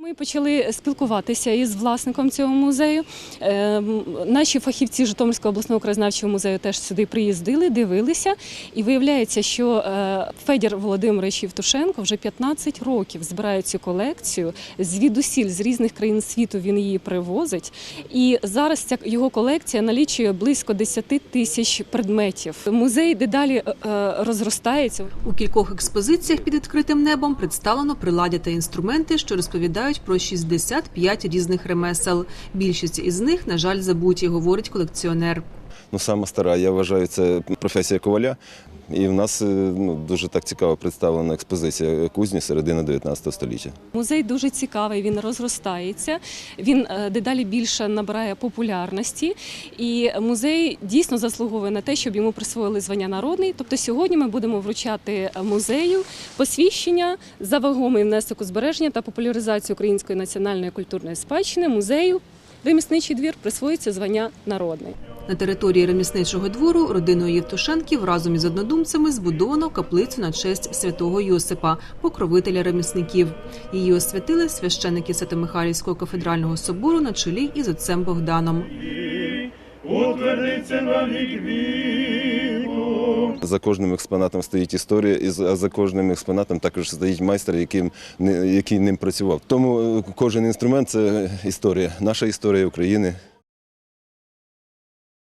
Ми почали спілкуватися із власником цього музею. Е, Наші фахівці Житомирського обласного краєзнавчого музею теж сюди приїздили, дивилися. І виявляється, що е, Федір Володимирович Євтушенко вже 15 років збирає цю колекцію. Звідусіль з різних країн світу він її привозить. І зараз ця його колекція налічує близько 10 тисяч предметів. Музей дедалі е, розростається. У кількох експозиціях під відкритим небом представлено приладдя та інструменти, що розповідають про 65 різних ремесел. Більшість із них, на жаль, забуті, говорить колекціонер. Ну, сама стара, я вважаю, це професія коваля. І в нас е, ну, дуже так цікаво представлена експозиція кузні середини 19 століття. Музей дуже цікавий, він розростається, він е, дедалі більше набирає популярності. І музей дійсно заслуговує на те, щоб йому присвоїли звання народний. Тобто сьогодні ми будемо вручати музею посвідчення за вагомий внесок у збереження та популяризацію української національної культурної спадщини музею. Ремісничий двір присвоїться звання народний. На території ремісничого двору родиною Євтушенків разом із однодумцями збудовано каплицю на честь святого Йосипа, покровителя ремісників. Її освятили священники Свято-Михайлівського кафедрального собору на чолі із отцем Богданом. утвердиться на вік віку. За кожним експонатом стоїть історія, і за- за кожним експонатом також стоїть майстер, яким, не- який ним працював. Тому е, кожен інструмент це історія, наша історія України.